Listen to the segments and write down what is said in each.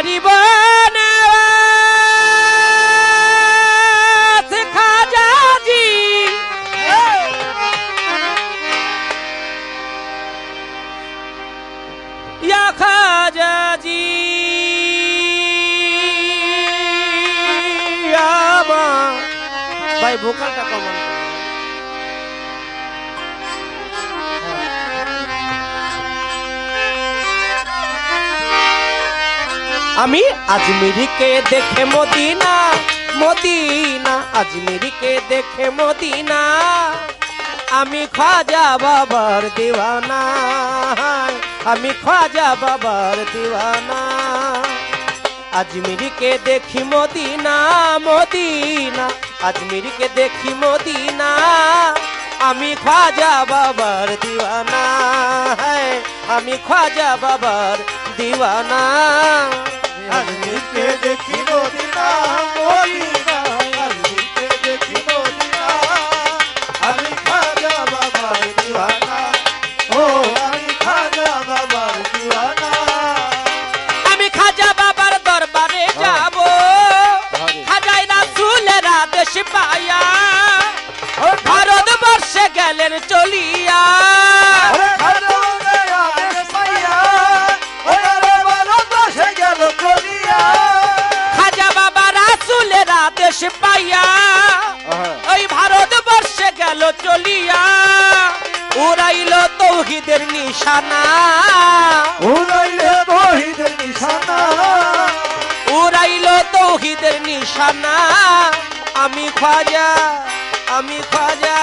গরিব নওয়াজ খাজাজি ইয়া খাজাজি আমা ভাই ভোকালটা কমান আমি আজমিরিকে দেখে মদিনা মদিনা, আজমিরিকে দেখে মদিনা। আমি খাজা বাবার দিওয়ানা, আমি খাজা বাবার দিওয়ানা। আজমিরিকে দেখি মদিনা মদিনা, আজমিরিকে দেখি মদিনা। আমি খাজা বাবার দিওয়ানা হ্যাঁ আমি খাজা বাবার দিওয়ানা। আজকে দেখি মদিনা মদিনা আজকে দেখি মদিনা। আমি খাজা বাবার দিওয়ানা ও আমি খাজা বাবার দিওয়ানা। আমি খাজা বাবার দরবারে যাব। খাজাই রাসুলের আদেশ পায়া ভারতবর্ষে গেলেন চলিয়া। গেল চলিয়া উড়াইল তৌহিদের নিশানা। উড়াইলে বহিদের নিশানা। উড়াইল তৌহিদের নিশানা। আমি খাজা আমি খাজা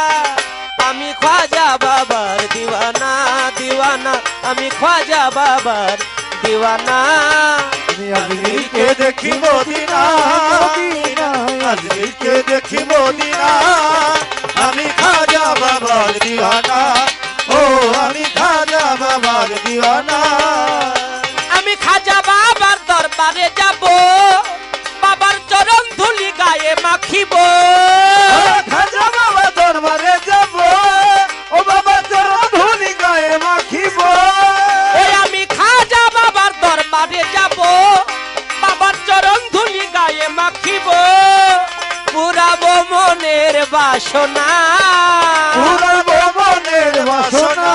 আমি খাজা বাবার দিওয়ানা দিওয়ানা আমি খাজা বাবার দিওয়ানা। আজকে দেখি মদিনা মদিনা আজকে দেখি মদিনা। আমি খাজা বাবার দরবারে যাব বাবার চরণ ধুলি গায়ে মাখিব। খাজা বাবা দরবারে যাব ও বাবা তোর ধুলি গায়ে মাখিব। আমি খাজা বাবার দরবারে যাব বাবার চরণ ধুলি গায়ে মাখিব। পুরাবো মনের বাসনা। পুরাবো মনের বাসনা।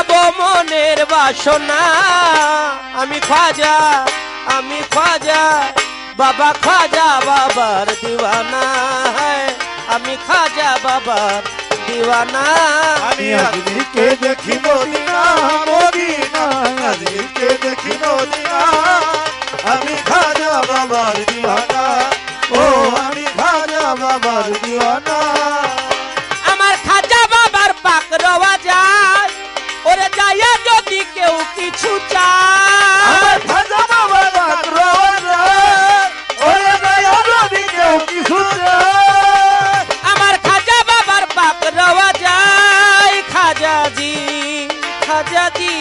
পুরাবো মনের বাসনা। আমি খাজা আমি খাজা, বাবা খাজা বাবার দিওয়ানা। আমি খাজা বাবার দিওয়ানা। আমি আজকে দেখি মদিনা মদিনা। আজকে দেখি মদিনা। আমি খাজা বাবার দিওয়ানা। কিছু আমার চায় খাজা বাবার। আমার খাজা পাক রওয়া যায় খাজাজি খাজাজি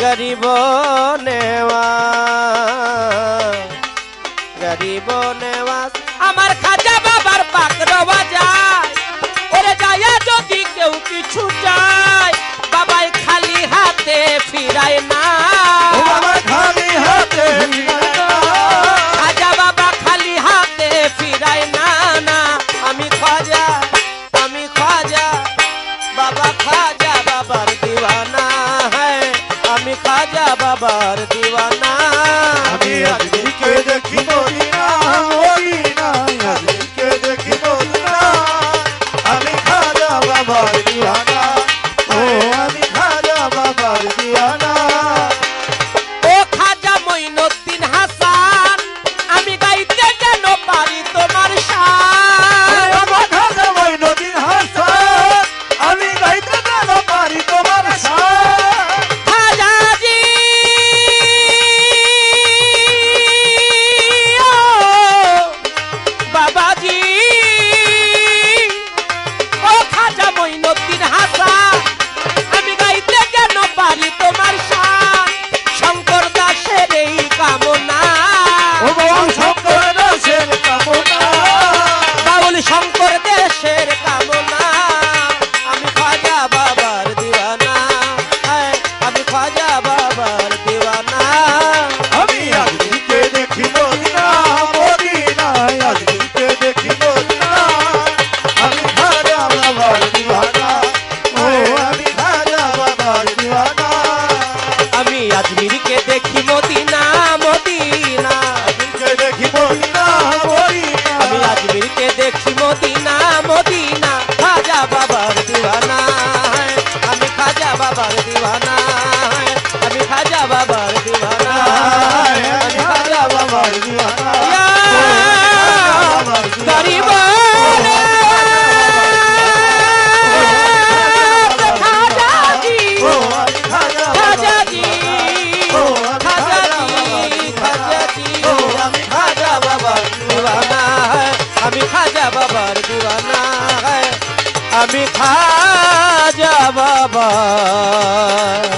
গরিব নেওয়া গরিব নেওয়াজ আমার খাজা বাবার পাক রওয়া যায়। কিছু চায় বাবাই খালি হাতে ফিরায় না ও বাবা খালি হাতে ফিরায় না। খাজা বাবা খালি হাতে ফিরায় না না আমি খাজা আমি খাজা বাবা খাজা বাবার দিওয়ানা হ্যাঁ আমি খাজা বাবার দিওয়ানা আমি আজকে দেখি মদিনা মদিনা আজকে দেখি মদিনা আমি খাজা বাবার খাজা বাবার দেওয়ানা। আমি আজকে দেখি মদিনা মদিনা আজকে দেখি মদিনা। আমি খাজা বাবার দিওয়ানা ও আমি খাজা বাবার দিওয়ানা। আমি আজমিরকে দেখি মদিনা মদিনা। আজমিরকে দেখি মদিনা মদিনা। আমি আজমিরকে দেখি মদিনা মদিনা। বাবা